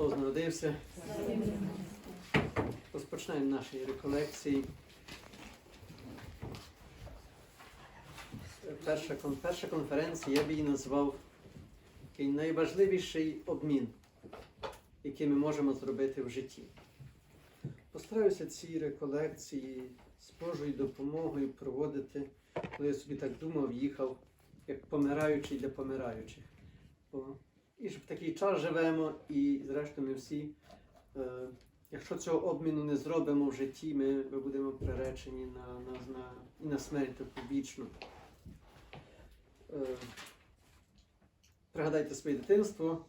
Христос народився. Розпочинаємо наші реколекції. Перша, перша конференція я б її назвав такий найважливіший обмін, який ми можемо зробити в житті. Постараюся ці реколекції з Божою допомогою проводити, коли я собі так думав, їхав, як помираючий для помираючих. Бо і ж в такий час живемо, і зрештою ми всі, е, якщо цього обміну не зробимо в житті, ми, ми будемо приречені на, на, на, і на смерть таку. Е, пригадайте своє дитинство.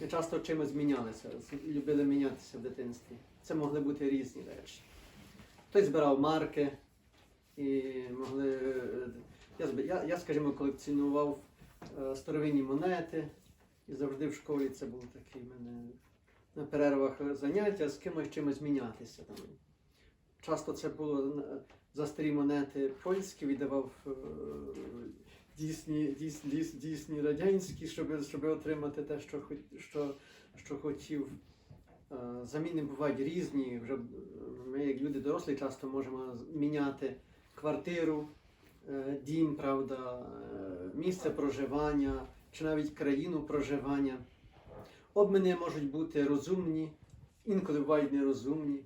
Ми часто чимось мінялися, любили мінятися в дитинстві. Це могли бути різні речі. Хтось збирав марки і могли. Я, я, скажімо, колекціонував старовинні монети. І завжди в школі це був такий мене на перервах заняття з кимось чимось мінятися. Там. Часто це було за старі монети польські, віддавав е, дійсні, дійсні, дійсні радянські, щоб, щоб отримати те, що, що, що хотів. Е, Заміни бувають різні. Вже ми, як люди дорослі, часто можемо міняти квартиру, е, дім, правда, е, місце проживання чи навіть країну проживання. Обміни можуть бути розумні, інколи бувають нерозумні?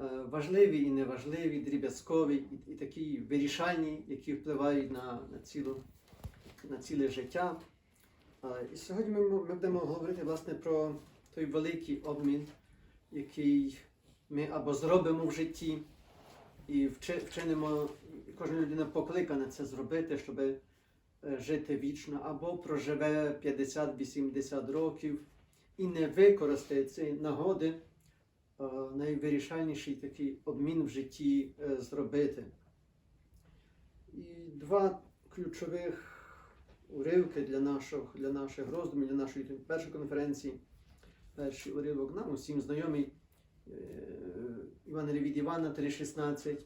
Е, важливі і неважливі, дріб'язкові, і, такі вирішальні, які впливають на, на, цілу, на ціле життя. Е, І сьогодні ми, ми будемо говорити власне про той великий обмін, який ми або зробимо в житті, і вчи- вчинимо, кожна людина покликана це зробити, щоб е, жити вічно, або проживе 50-80 років і не використає цієї нагоди е, найвирішальніший такий обмін в житті е, зробити. І два ключових уривки для наших, для наших роздумів, для нашої першої конференції. Перший уривок нам усім знайомий Іван від Івана 3,16.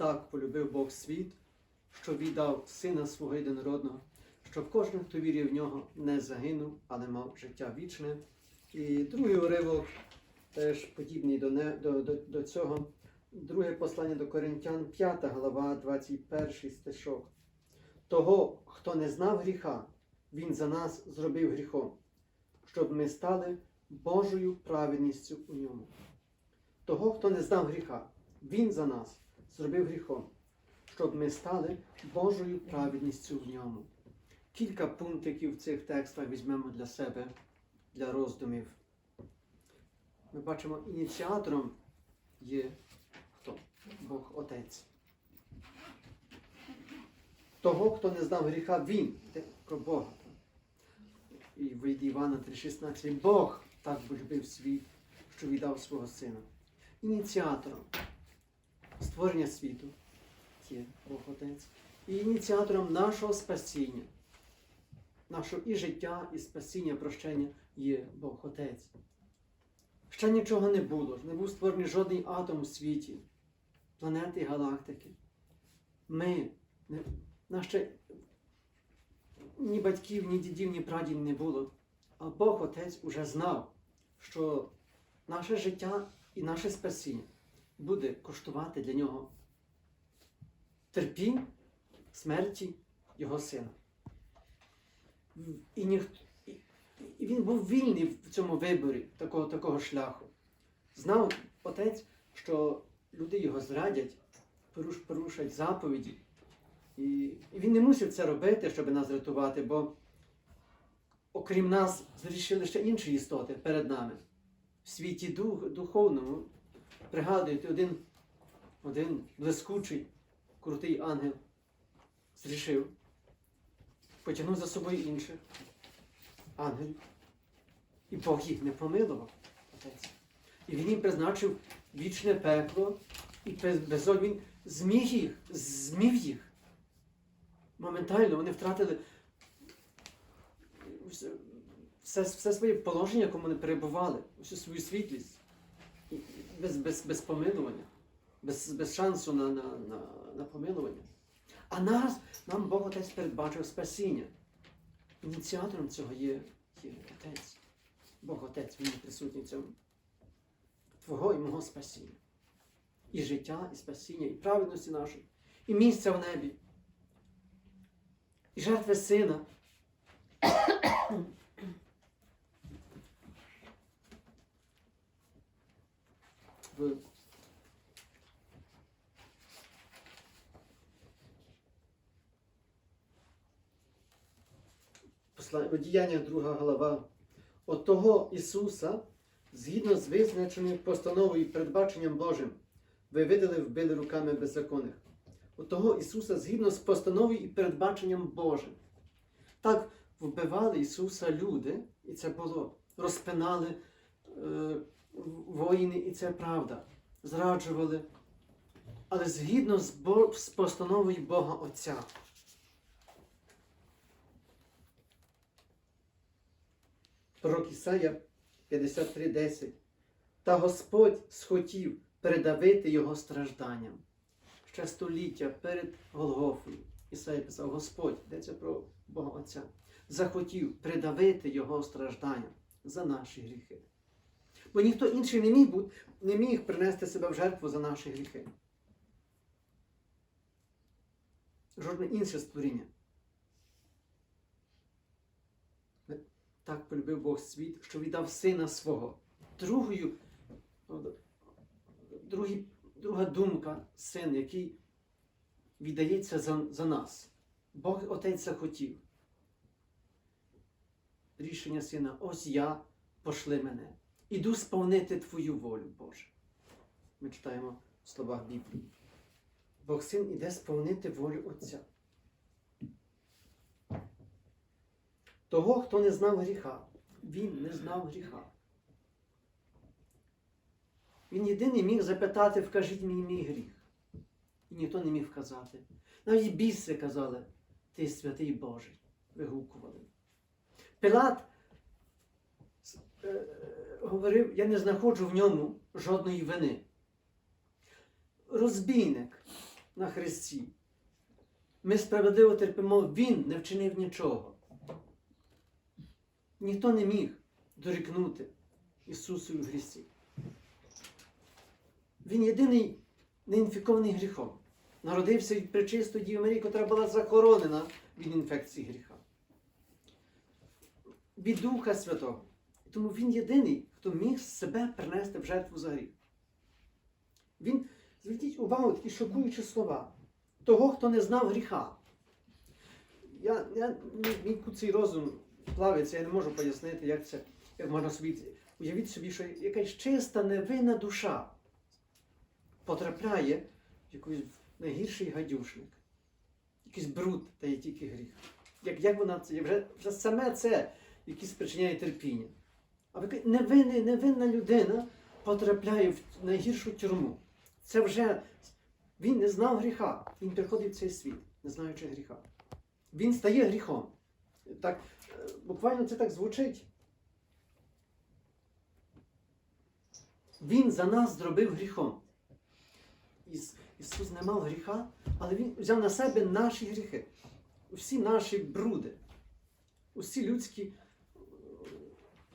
Так полюбив Бог світ, що віддав сина свого єдинородного, щоб кожен, хто вірив в нього, не загинув, але мав життя вічне. І другий уривок теж подібний до, не, до, до, до цього. Друге послання до Коринтян, 5 глава, 21 стишок. Того, хто не знав гріха, він за нас зробив гріхом, щоб ми стали Божою праведністю у ньому. Того, хто не знав гріха, він за нас зробив гріхом, щоб ми стали Божою праведністю в ньому. Кілька пунктиків в цих текстах візьмемо для себе для роздумів. Ми бачимо, ініціатором є хто? Бог Отець. Того, хто не знав гріха, він, про Бога. І від Івана 3,16 Бог так полюбив світ, що віддав свого сина. Ініціатором створення світу є Бог Отець. І ініціатором нашого спасіння, нашого і життя, і спасіння, прощення є Бог Отець. Ще нічого не було, не був створений жодний атом у світі, планети галактики. Ми, нас ще ні батьків, ні дідів, ні прадів не було. А Бог Отець уже знав, що наше життя і наше спасіння буде коштувати для нього терпінь, смерті Його сина. І, ніхто, і, він був вільний в цьому виборі такого, такого шляху. Знав отець, що люди його зрадять, поруш, порушать заповіді. І, і він не мусив це робити, щоб нас рятувати, бо окрім нас зрішили ще інші істоти перед нами. В світі дух, духовному. Пригадуєте, один, один блискучий, крутий ангел зрішив, потягнув за собою інших ангелів. І Бог їх не помилував, отець. І він їм призначив вічне пекло, і без- безодь він зміг їх, змів їх. Моментально вони втратили все, все, своє положення, якому вони перебували, всю свою світлість. Без, без, без помилування, без, без шансу на, на, на, на помилування. А нас, нам Бог Отець передбачив спасіння. Ініціатором цього є є Отець. Бог Отець, Він присутній цьому. Твого і мого спасіння. І життя, і спасіння, і праведності нашої, і місця в небі, і жертви сина. Посла- друга глава. От того Ісуса, згідно з визначеною постановою і передбаченням Божим, ви видали, вбили руками беззаконних. От того Ісуса, згідно з постановою і передбаченням Божим. Так вбивали Ісуса люди, і це було. Розпинали е, воїни, і це правда. Зраджували. Але згідно з, Бо- з постановою Бога Отця. Пророк Ісая 53.10. Та Господь схотів передавити його стражданням. Ще століття перед Голгофою. Ісая писав, Господь, йдеться про Бога Отця, захотів придавити його стражданням за наші гріхи. Бо ніхто інший не міг, бути, не міг принести себе в жертву за наші гріхи. Жодне інше створіння. Так полюбив Бог світ, що віддав сина свого. Другою, другий, друга думка син, який віддається за, за нас. Бог Отець захотів. Рішення сина, ось я, пошли мене. Іду сповнити Твою волю, Боже. Ми читаємо в словах Біблії. Бог син іде сповнити волю Отця. Того, хто не знав гріха, він не знав гріха. Він єдиний міг запитати, вкажіть мені мій гріх. І ніхто не міг вказати. Навіть біси казали, ти святий Божий, вигукували. Пилат е, говорив, я не знаходжу в ньому жодної вини. Розбійник на хресті. Ми справедливо терпимо, він не вчинив нічого. Ніхто не міг дорікнути Ісусу в Христі. Він єдиний неінфікований гріхом. Народився від пречистої Діви Марії, яка була захоронена від інфекції гріха. Від Духа Святого. Тому він єдиний, хто міг себе принести в жертву за гріх. Він, зверніть увагу, такі шокуючі слова. Того, хто не знав гріха. Я, я, мій, мій куций розум плавиться, я не можу пояснити, як це, як можна собі. Уявіть собі, що якась чиста, невинна душа потрапляє в якийсь найгірший гадюшник. Якийсь бруд та є тільки гріх. Як, як вона це? Вже, вже саме це якісь спричиняє терпіння. А ви- невинна, невинна людина потрапляє в найгіршу тюрму. Це вже він не знав гріха. Він приходить в цей світ, не знаючи гріха. Він стає гріхом. Так, е, буквально це так звучить. Він за нас зробив гріхом. Іс- Ісус не мав гріха, але Він взяв на себе наші гріхи, усі наші бруди, усі людські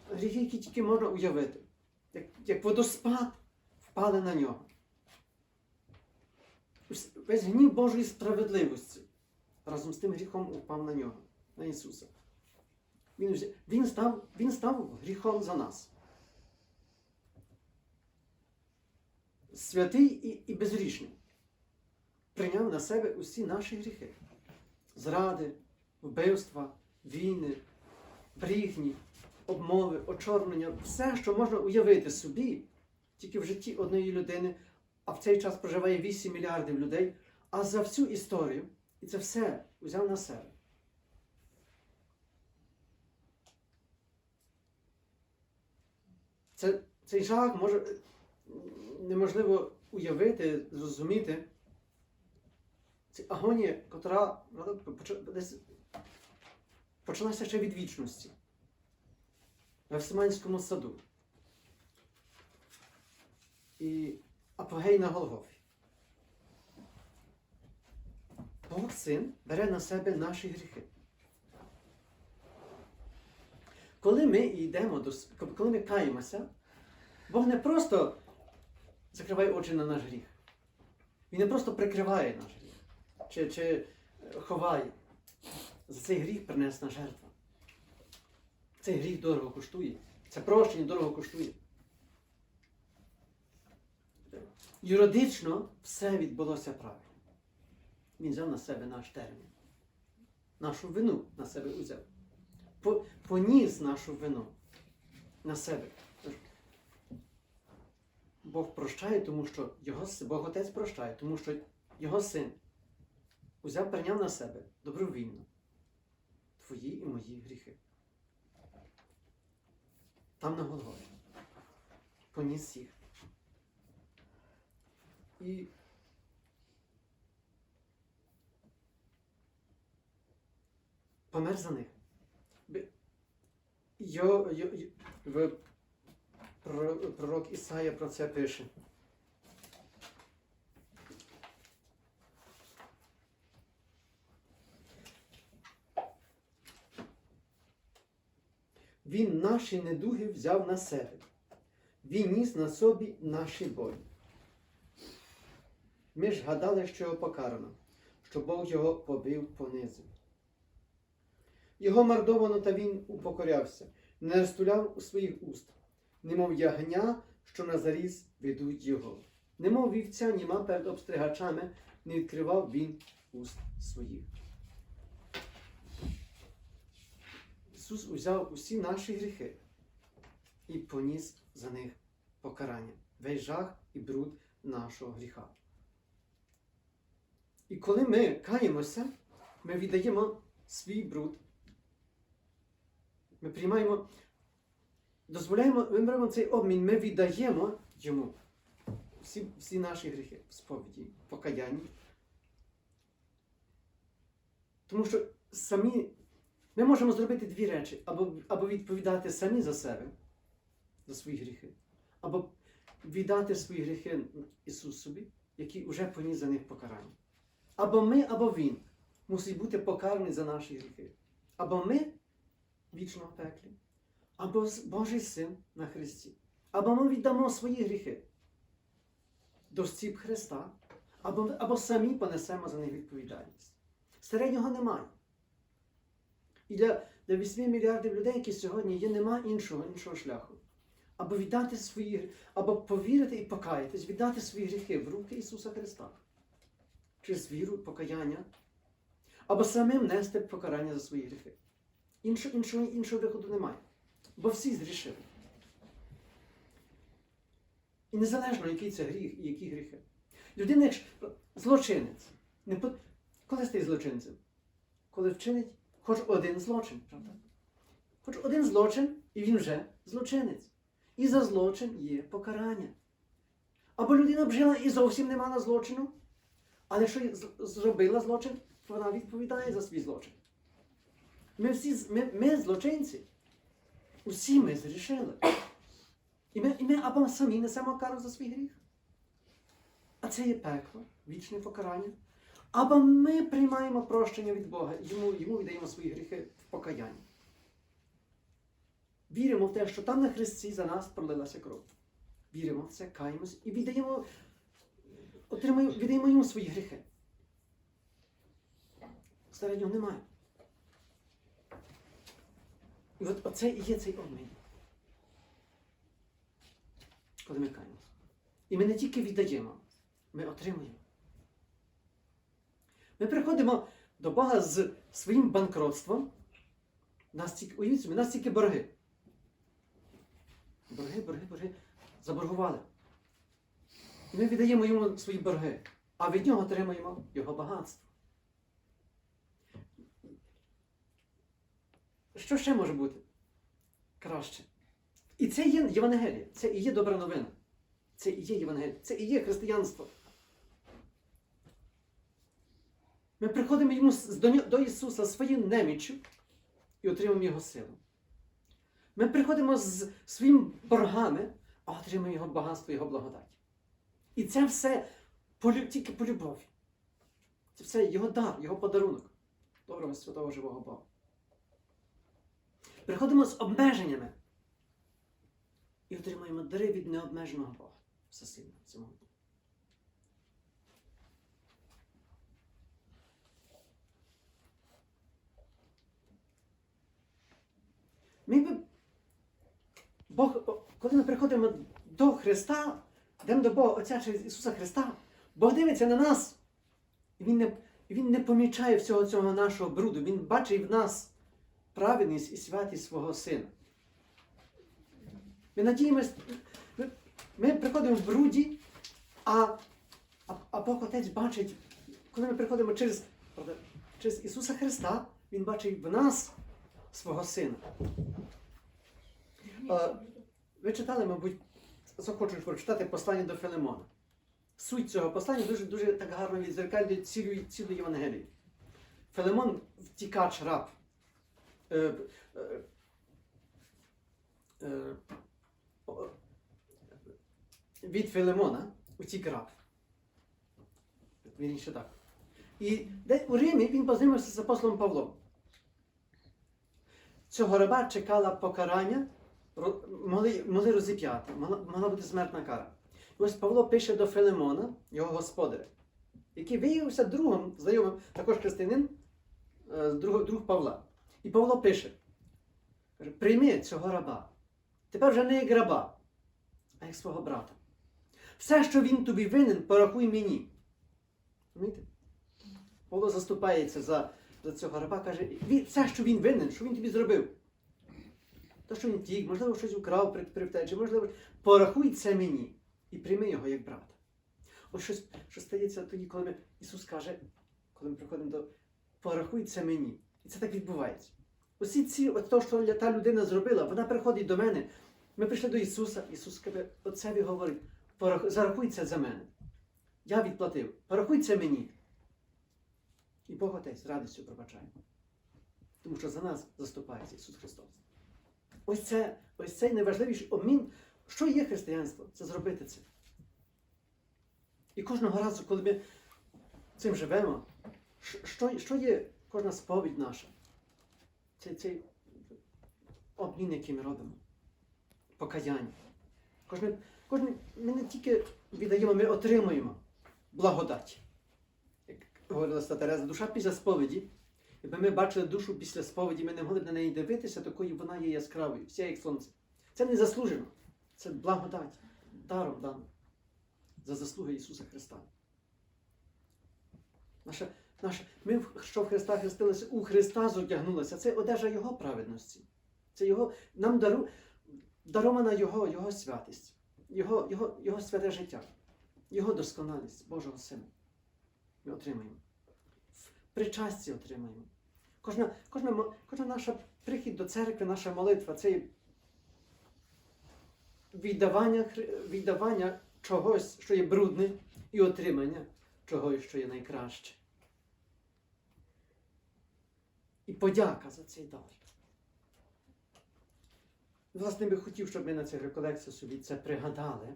гріхи, які тільки можна уявити. Як, як водоспад впали на нього. Весь гнів Божої справедливості разом з тим гріхом упав на нього, на Ісуса. Він, він, став, він став гріхом за нас. Святий і, і безрішний. Прийняв на себе усі наші гріхи. Зради, вбивства, війни, брехні, обмови, очорнення, все, що можна уявити собі, тільки в житті одної людини, а в цей час проживає 8 мільярдів людей, а за всю історію, і це все взяв на себе. Це, цей жах може неможливо уявити, зрозуміти. Це агонія, десь почалася ще від вічності. В Семанському саду. І апогей на Голгофі. Бог син бере на себе наші гріхи. коли ми йдемо до коли ми каємося, Бог не просто закриває очі на наш гріх. Він не просто прикриває наш гріх чи, чи е, ховає. За цей гріх принесена жертва. Цей гріх дорого коштує. Це прощення дорого коштує. Юридично все відбулося правильно. Він взяв на себе наш термін. Нашу вину на себе узяв. Поніс нашу вину на себе. Бог прощає, тому що його, Бог Отець прощає, тому що його син узяв, прийняв на себе добровільно твої і мої гріхи. Там на Голгофі. Поніс їх. І помер за них. Йо, йо, йо, Пророк Ісая про це пише. Він наші недуги взяв на себе. Він ніс на собі наші болі. Ми ж гадали, що його покарано, що Бог його побив, понизив. Його мордовано, та він упокорявся, не розтуляв у своїх уст, немов ягня, що на заріз ведуть його. Немов вівця німа перед обстригачами, не відкривав він уст своїх. Ісус узяв усі наші гріхи і поніс за них покарання, весь жах і бруд нашого гріха. І коли ми каємося, ми віддаємо свій бруд. Ми приймаємо, дозволяємо, ми беремо цей обмін, ми віддаємо йому всі, всі наші гріхи сповіді, в покаянні. Тому що самі ми можемо зробити дві речі: або, або відповідати самі за себе, за свої гріхи, або віддати свої гріхи Ісусові, який вже поніс за них покарання. Або ми, або Він мусить бути покараний за наші гріхи. Або ми вічно в пеклі, або Божий Син на Христі. Або ми віддамо свої гріхи до стіп Христа, або, або самі понесемо за них відповідальність. Середнього немає. І для, для 8 мільярдів людей, які сьогодні є, немає іншого, іншого шляху. Або віддати свої, або повірити і покаятись, віддати свої гріхи в руки Ісуса Христа. Через віру, покаяння, або самим нести покарання за свої гріхи. Іншого, іншого, іншого виходу немає. Бо всі зрішили. І незалежно, який це гріх і які гріхи. Людина, якщо злочинець, не по... коли стає злочинцем? Коли вчинить хоч один злочин, правда? Хоч один злочин, і він вже злочинець. І за злочин є покарання. Або людина б жила і зовсім не мала злочину, але що зробила злочин, то вона відповідає за свій злочин. Ми всі ми, ми злочинці. Усі ми зрішили. І ми, і ми або самі несемо кару за свій гріх. А це є пекло, вічне покарання. Або ми приймаємо прощення від Бога, йому, йому віддаємо свої гріхи в покаянні. Віримо в те, що там на Христі за нас пролилася кров. Віримо в це, каємось і віддаємо, отримаємо, віддаємо йому свої гріхи. Середнього немає. І от оце і є цей обмін. Коли ми каємось. І ми не тільки віддаємо, ми отримуємо. Ми приходимо до Бога з своїм банкротством. Нас уявіть собі, нас тільки борги. Борги, борги, борги. Заборгували. І ми віддаємо йому свої борги, а від нього отримаємо його багатство. Що ще може бути краще? І це є Євангеліє, це і є добра новина. Це і є Євангеліє, це і є християнство. Ми приходимо йому до, Ісуса своєю неміччю і отримуємо Його силу. Ми приходимо з своїми боргами, а отримуємо Його багатство, Його благодать. І це все тільки по любові. Це все Його дар, Його подарунок доброго святого живого Бога. приходимо з обмеженнями і отримуємо дари від необмеженого Бога. Всесильного, всемогутнього. Ми би Бог, коли ми приходимо до Христа, йдемо до Бога Отця через Ісуса Христа, Бог дивиться на нас. І Він не, Він не помічає всього цього нашого бруду. Він бачить в нас праведність і святість свого Сина. Ми надіємось, ми, ми приходимо в бруді, а, а, а Бог Отець бачить, коли ми приходимо через, через Ісуса Христа, Він бачить в нас свого Сина. Е, Ви читали, мабуть, захочуть прочитати послання до Филимона. Суть цього послання дуже, дуже так гарно відзеркалює цілу, цілу Євангелію. Филимон втікач раб. Е, е, е, від Филимона утік раб. Вірніше так. І десь у Римі він познайомився з апостолом Павлом. Цього раба чекала покарання, могли, могли розіп'яти, могла, могла бути смертна кара. І ось Павло пише до Филимона, його господаря, який виявився другом, знайомим, також християнин, е, друг, друг Павла. І Павло пише: прийми цього раба. Тепер вже не як раба, а як свого брата. Все, що він тобі винен, порахуй мені. Павло заступається за, за цього раба, каже, «Він- все, що він винен, що він тобі зробив. То, що він тік, можливо, щось украв при, при можливо, порахуй це мені і прийми його як брата. Ось щось, що стається тоді, коли ми, Ісус каже, коли ми приходимо до порахуй це мені. І це так відбувається. Усі ці, от то, що та людина зробила, вона приходить до мене. Ми прийшли до Ісуса, Ісус каже, Отцеві говорить, «Порахуй- зарахуй це за мене. Я відплатив, порахуй це мені. І Бог Отець з радістю пробачає. Тому що за нас заступається Ісус Христос. Ось це, ось цей найважливіший обмін. Що є християнство? Це зробити це. І кожного разу, коли ми цим живемо, що- що, є кожна сповідь наша? Це цей обмін, який ми робимо. Покаяння. Кожне, кожне, ми не тільки віддаємо, ми отримуємо благодать. Говорила Тереза, душа після сповіді. Якби ми бачили душу після сповіді, ми не могли б на неї дивитися, такою вона є яскравою, вся як сонце. Це не заслужено. Це благодать, даром дано за заслуги Ісуса Христа. Наша, наша, ми, що в Христа хрестилися, у Христа зодягнулися. Це одежа Його праведності. Це Його, нам дару, дарована Його, Його святість, Його, Його, Його святе життя, Його досконалість Божого Сина. Ми отримаємо. Причасті отримаємо. Кожна, кожна, кожна наша прихід до церкви, наша молитва це віддавання, віддавання чогось, що є брудне, і отримання чогось, що є найкраще. І подяка за цей дар. Власне, би хотів, щоб ми на цих реколекціях собі це пригадали,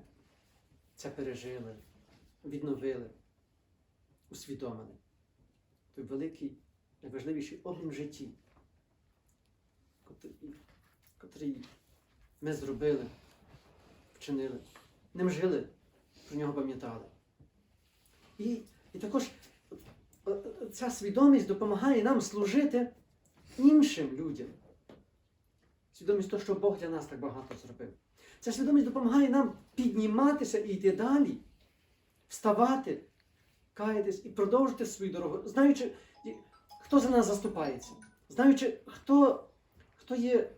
це пережили, відновили, усвідомили. Той великий, найважливіший обмін житті, котрий, ми зробили, вчинили, ним жили, про нього пам'ятали. І, і також ця свідомість допомагає нам служити іншим людям. Свідомість того, що Бог для нас так багато зробив. Ця свідомість допомагає нам підніматися і йти далі, вставати, каятись і продовжити свою дорогу, знаючи, хто за нас заступається, знаючи, хто, хто є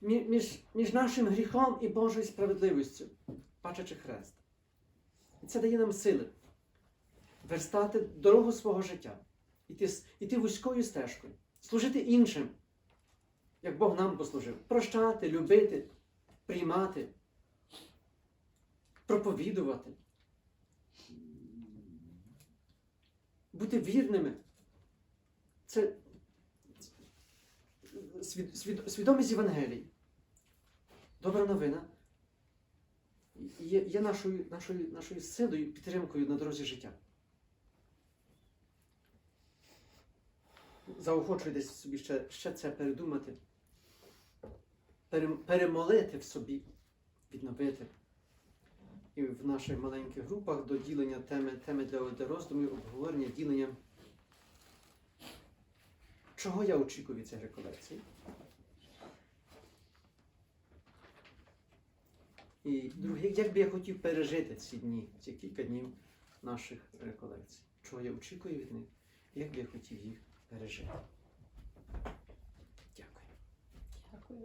між, між нашим гріхом і Божою справедливістю, бачачи хрест. І це дає нам сили верстати дорогу свого життя, іти, іти вузькою стежкою, служити іншим, як Бог нам послужив, прощати, любити, приймати, проповідувати, бути вірними. Це свід, свід, свідомість Євангелії. Добра новина є, є нашою, нашою, нашою силою, підтримкою на дорозі життя. Заохочую десь собі ще, ще це передумати перемолити в собі, відновити. І в наших маленьких групах до ділення теми, теми для, для роздумів, обговорення, ділення. Чого я очікую від цих реколекцій? І друге, як би я хотів пережити ці дні, ці кілька днів наших реколекцій? Чого я очікую від них? Як би я хотів їх пережити? Дякую. Дякую.